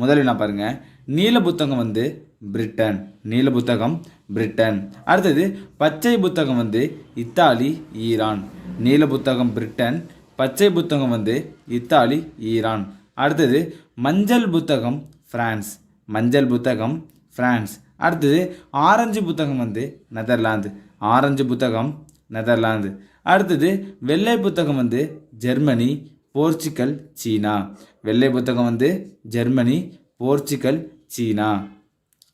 முதல் வினா பாருங்கள் நீல புத்தகம் வந்து பிரிட்டன். நீல புத்தகம் பிரிட்டன். அடுத்தது பச்சை புத்தகம் வந்து இத்தாலி ஈரான். நீல புத்தகம் பிரிட்டன் பச்சை புத்தகம் வந்து இத்தாலி ஈரான். அடுத்தது மஞ்சள் புத்தகம் ஃப்ரான்ஸ் மஞ்சள் புத்தகம் ஃப்ரான்ஸ் அடுத்தது ஆரஞ்சு புத்தகம் வந்து நெதர்லாந்து. ஆரஞ்சு புத்தகம் நெதர்லாந்து. அடுத்தது வெள்ளை புத்தகம் வந்து ஜெர்மனி போர்ச்சுக்கல் சீனா. வெள்ளை புத்தகம் வந்து ஜெர்மனி போர்ச்சுகல் சீனா.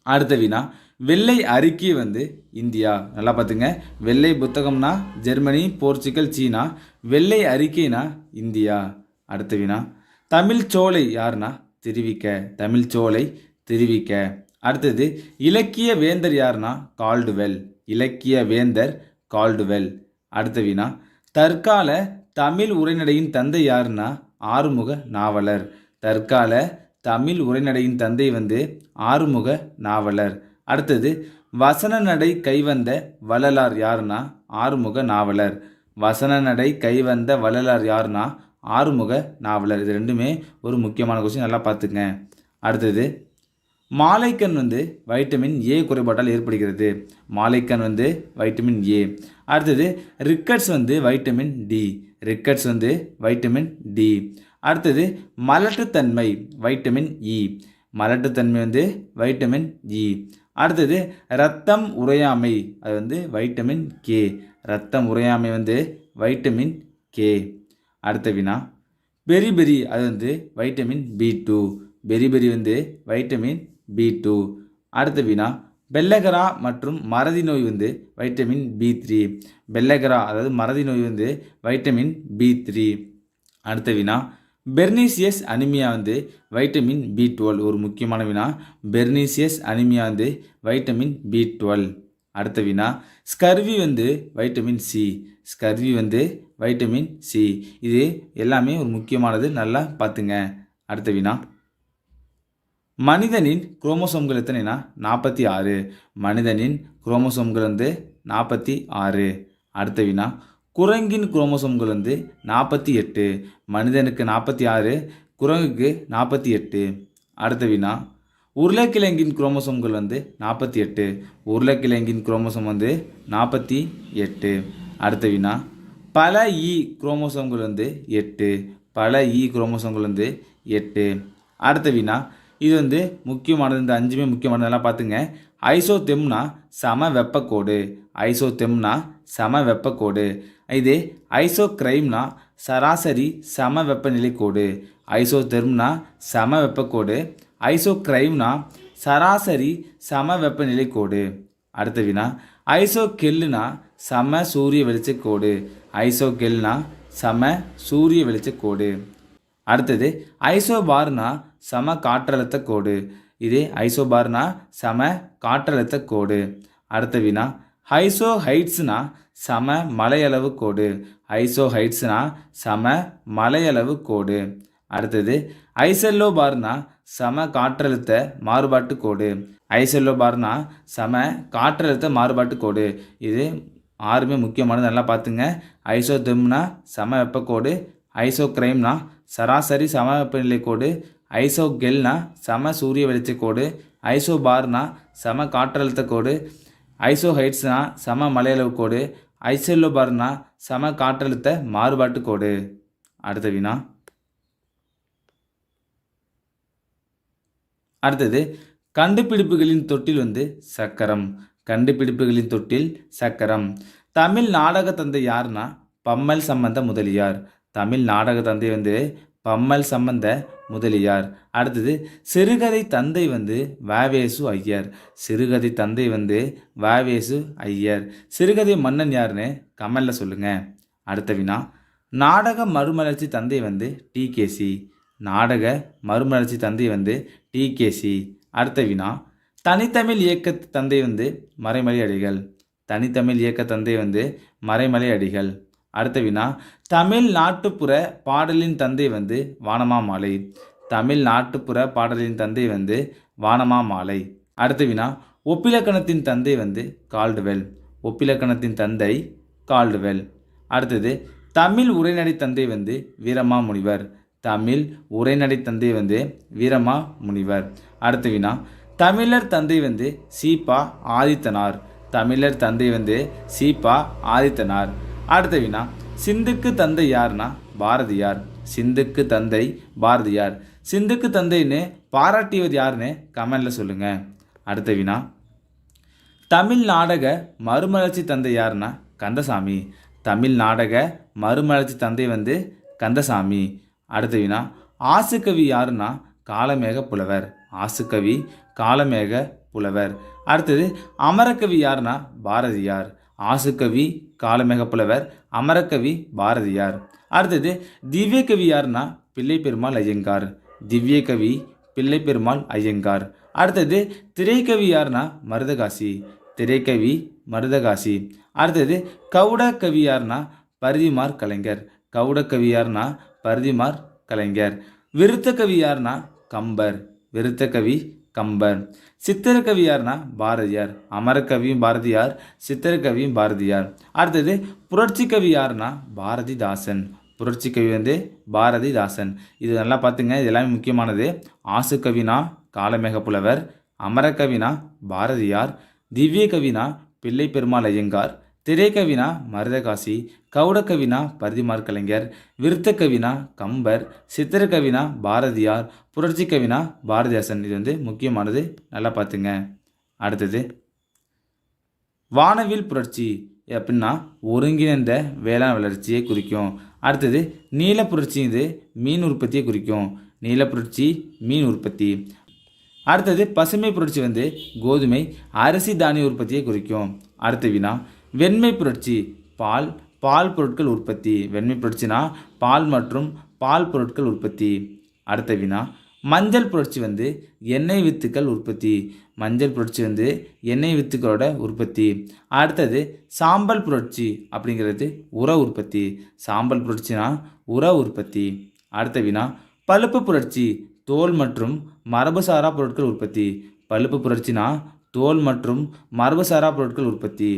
அடுத்த வினா வெள்ளை அறிக்கை வந்து இந்தியா. நல்லா பார்த்துங்க. வெள்ளை புத்தகம்னா ஜெர்மனி போர்ச்சுகல் சீனா. வெள்ளை அறிக்கைனா இந்தியா. அடுத்த வினா தமிழ் சோலை யாருன்னா? திருவிக்க. தமிழ் சோலை திருவிக்க. அடுத்தது இலக்கிய வேந்தர் யாருன்னா? கால்டுவெல். இலக்கிய வேந்தர் கால்டுவெல். அடுத்த வினா தற்கால தமிழ் உரைநடையின் தந்தை யாருன்னா ஆறுமுக நாவலர். தற்கால தமிழ் உரைநடையின் தந்தை வந்து ஆறுமுக நாவலர். அடுத்தது வசன நடை கைவந்த வள்ளலார் யாருன்னா ஆறுமுக நாவலர். வசன நடை கைவந்த வள்ளலார் யாருன்னா ஆறுமுக நாவலர். இது ரெண்டுமே ஒரு முக்கியமான கொஸ்டின் நல்லா பார்த்துங்க. அடுத்தது மாலைக்கண் வந்து வைட்டமின் ஏ குறைபாட்டால் ஏற்படுகிறது. மாலைக்கண் வந்து வைட்டமின் ஏ. அடுத்தது ரிக்கட்ஸ் வந்து வைட்டமின் டி. ரிக்கட்ஸ் வந்து வைட்டமின் டி. அடுத்தது மலட்டுத்தன்மை வைட்டமின் இ மலட்டுத்தன்மை வந்து வைட்டமின் இ அடுத்தது ரத்தம் உறையாமை அது வந்து வைட்டமின் கே ரத்தம் உறையாமை வந்து வைட்டமின் கே அடுத்த வினா பெரி பெரி அது வந்து vitamin B two beriberi வந்து வைட்டமின் பி டூ அடுத்த வினா பெல்லகரா மற்றும் மறதி நோய் வந்து வைட்டமின் பி த்ரீ பெல்லகரா அதாவது மறதி நோய் வந்து வைட்டமின் பி த்ரீ அடுத்த வினா பெர்னீசியஸ் அனிமியா வந்து வைட்டமின் பி டுவெல் ஒரு முக்கியமான வினா பெர்னீசியஸ் அனிமியா வந்து வைட்டமின் பி டுவெல் அடுத்த வினா ஸ்கர்வி வந்து வைட்டமின் சி ஸ்கர்வி வந்து வைட்டமின் சி இது எல்லாமே ஒரு முக்கியமானது நல்லா பார்த்துங்க. அடுத்த வினா. மனிதனின் குரோமோசோம்கள் எத்தனைனா? நாற்பத்தி ஆறு. மனிதனின் குரோமோசோம்கள் வந்து நாற்பத்தி ஆறு. அடுத்த வினா. குரங்கின் குரோமோசோம்கள் வந்து நாற்பத்தி எட்டு. மனிதனுக்கு நாற்பத்தி ஆறு குரங்குக்கு நாற்பத்தி எட்டு. அடுத்த வினா. உருளைக்கிழங்கின் குரோமோசோம்கள் வந்து நாற்பத்தி எட்டு. உருளைக்கிழங்கின் குரோமோசோம் வந்து நாற்பத்தி எட்டு. அடுத்த வினா. பல இ குரோமோசோம்கள் வந்து எட்டு. பல இ குரோமோசோம்கள் வந்து எட்டு. அடுத்த வினா. இது வந்து முக்கியமானது இந்த அஞ்சுமே முக்கியமானதெல்லாம் பார்த்துங்க. ஐசோ தெம்னா சம வெப்பக்கோடு. ஐசோ தெம்னா சம வெப்பக்கோடு. இது ஐசோ கிரைம்னா சராசரி சம வெப்பநிலை கோடு ஐசோ தெர்ம்னா சம வெப்பக்கோடு. ஐசோ கிரைம்னா சராசரி சம வெப்பநிலை கோடு அடுத்த வினா ஐசோகெல்லுனா சம சூரிய வெளிச்சக்கோடு. ஐசோகெல்னா சம சூரிய வெளிச்சக்கோடு. அடுத்தது ஐசோபார்னா சம காற்றழுத்த கோடு. இது ஐசோபார்னா சம காற்றழுத்த கோடு. அடுத்த வினா ஹைசோ ஹைட்ஸ்னா சம மலையளவு கோடு. ஐசோ ஹைட்ஸ்னா சம மலையளவு கோடு. அடுத்தது ஐசெல்லோ பார்னா சம காற்றழுத்த மாறுபாட்டு கோடு. ஐசெல்லோ பார்னா சம காற்றழுத்த மாறுபாட்டு கோடு. இது ஆறுமே முக்கியமானது நல்லா பார்த்துங்க. ஐசோதெம்னா சம வெப்பக்கோடு ஐசோக்ரைம்னா சராசரி சம வெப்பநிலை கோடு ஐசோகெல்னா சம சூரிய வெளிச்ச கோடு ஐசோபார்னா சம காற்றழுத்த கோடு ஐசோஹைட்ஸ்னா சம மலையளவு கோடு ஐசோலோபார்னா சம காற்றழுத்த மாறுபாட்டு கோடு. அடுத்த வினா அடுத்தது கண்டுபிடிப்புகளின் தொட்டில் வந்து சக்கரம். கண்டுபிடிப்புகளின் தொட்டில் சக்கரம். தமிழ் நாடக தந்தை யாருன்னா? பம்மல் சம்பந்த முதலியார். தமிழ் நாடக தந்தை வந்து பம்மல் சம்பந்த முதலியார். அடுத்தது சிறுகதை தந்தை வந்து வாவேசு ஐயர். சிறுகதை தந்தை வந்து வாவேசு ஐயர். சிறுகதை மன்னன் யாருன்னு கமலில் சொல்லுங்கள் அடுத்த வினா நாடக மறுமலர்ச்சி தந்தை வந்து டிகேசி நாடக மறுமலர்ச்சி தந்தை வந்து டிகேசி அடுத்த வினா தனித்தமிழ் இயக்க தந்தை வந்து மறைமலை அடிகள். தனித்தமிழ் இயக்க தந்தை வந்து மறைமலை அடிகள். அடுத்த வினா தமிழ் நாட்டுப்புற பாடலின் தந்தை வந்து வானமா மாலை. தமிழ் நாட்டுப்புற பாடலின் தந்தை வந்து வானமா மாலை. அடுத்த வினா ஒப்பிலக்கணத்தின் தந்தை வந்து கால்டுவெல். ஒப்பிலக்கணத்தின் தந்தை கால்டுவெல். அடுத்தது தமிழ் உரைநடை தந்தை வந்து வீரமா முனிவர். தமிழ் உரைநடை தந்தை வந்து வீரமா முனிவர். அடுத்த வினா தமிழர் தந்தை வந்து சீபா ஆதித்தனார். தமிழர் தந்தை வந்து சீபா ஆதித்தனார். அடுத்த வினா சிந்துக்கு தந்தை யாருன்னா பாரதியார். சிந்துக்கு தந்தை பாரதியார். சிந்துக்கு தந்தைன்னு பாராட்டியவர் யாருன்னு கமெண்ட்ல சொல்லுங்க. அடுத்த வினா தமிழ் நாடக மறுமலர்ச்சி தந்தை யாருன்னா கந்தசாமி. தமிழ் நாடக மறுமலர்ச்சி தந்தை வந்து கந்தசாமி. அடுத்த வினா ஆசுக்கவி யாருன்னா காலமேக புலவர். ஆசுக்கவி காலமேக புலவர். அடுத்தது அமரக்கவி யாருன்னா பாரதியார். ஆசுக்கவி காலமேகப்புலவர் அமரக்கவி பாரதியார். அடுத்தது திவ்யகவி யாருன்னா பிள்ளை பெருமாள் ஐயங்கார். திவ்யகவி பிள்ளை பெருமாள் ஐயங்கார். அடுத்தது திரைக்கவி யாருன்னா மருதகாசி. திரைக்கவி மருதகாசி. அடுத்தது கவுட கவி யாருன்னா பரிதிமார் கலைஞர். கவுட கவி யாருன்னா பரிதிமார் கலைஞர். விருத்த கவி யாருன்னா கம்பர். விருத்த கவி கம்பர். சித்திரக்கவி யார்னா பாரதியார். அமரக்கவியும் பாரதியார் சித்திரக்கவியும் பாரதியார். அடுத்தது புரட்சி கவி யார்னா பாரதிதாசன். புரட்சி கவி வந்து பாரதிதாசன். இது நல்லா பார்த்துங்க இது எல்லாமே முக்கியமானது. ஆசு கவினா காலமேக புலவர் அமரக்கவினா பாரதியார் திவ்ய கவினா பிள்ளை பெருமாள் ஐயங்கார் திரைக்கவினா மருதகாசி கவுடக்கவினா பரிதிமார் கலைஞர் விருத்த கவினா கம்பர் சித்திரக்கவினா பாரதியார் புரட்சி கவினா பாரதிதாசன். இது வந்து முக்கியமானது. நல்லா பார்த்துங்க. அடுத்தது வானவில் புரட்சி அப்படின்னா ஒருங்கிணைந்த வேளாண் வளர்ச்சியை குறிக்கும். அடுத்தது நீல புரட்சி இது மீன் உற்பத்தியை குறிக்கும். நீல புரட்சி மீன் உற்பத்தி. அடுத்தது பசுமை புரட்சி வந்து கோதுமை அரிசி தானிய உற்பத்தியை குறிக்கும். அடுத்த வினா வெண்மை புரட்சி பால் பால் பொருட்கள் உற்பத்தி. வெண்மை புரட்சினா பால் மற்றும் பால் பொருட்கள் உற்பத்தி. அடுத்த வினா மஞ்சள் புரட்சி வந்து எண்ணெய் வித்துக்கள் உற்பத்தி. மஞ்சள் புரட்சி வந்து எண்ணெய் வித்துக்களோட உற்பத்தி. அடுத்தது சாம்பல் புரட்சி அப்படிங்கிறது உர உற்பத்தி. சாம்பல் புரட்சினா உர உற்பத்தி. அடுத்த வினா பழுப்பு புரட்சி தோல் மற்றும் மரபுசாரா பொருட்கள் உற்பத்தி. பழுப்பு புரட்சினா தோல் மற்றும் மரபுசாரா பொருட்கள் உற்பத்தி.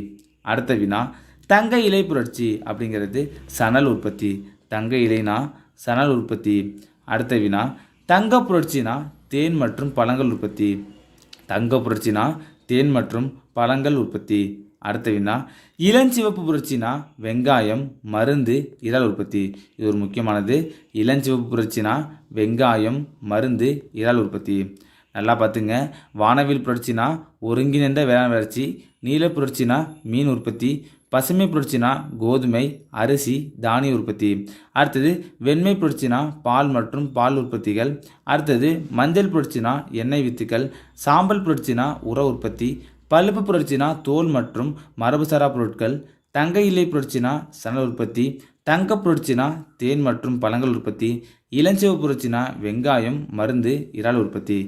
அடுத்த வினா தங்க இலை புரட்சி அப்படிங்கிறது சணல் உற்பத்தி. தங்க இலைனா சணல் உற்பத்தி. அடுத்த வினா தங்க புரட்சினா தேன் மற்றும் பழங்கள் உற்பத்தி. தங்க புரட்சினா தேன் மற்றும் பழங்கள் உற்பத்தி. அடுத்த வினா இளஞ்சிவப்பு புரட்சினா வெங்காயம் மருந்து இறால் உற்பத்தி. இது ஒரு முக்கியமானது. இளஞ்சிவப்பு புரட்சினா வெங்காயம் மருந்து இறால் உற்பத்தி. நல்லா பார்த்துங்க. வானவில் புரட்சினா ஒருங்கிணைந்த வேளாண் வளர்ச்சி நீல புரட்சினா மீன் உற்பத்தி பசுமை புரட்சினா கோதுமை அரிசி தானிய உற்பத்தி. அடுத்தது வெண்மை புரட்சினா பால் மற்றும் பால் உற்பத்திகள். அடுத்தது மஞ்சள் புரட்சினா எண்ணெய் வித்துக்கள். சாம்பல் புரட்சினா உர உற்பத்தி. பழுப்பு புரட்சினா தோல் மற்றும் மரபுசாரா பொருட்கள். தங்க இலை புரட்சினா சணல் உற்பத்தி. தங்க புரட்சினா தேன் மற்றும் பழங்கள் உற்பத்தி. இளஞ்சிவப்பு புரட்சினா வெங்காயம் மருந்து இறால் உற்பத்தி.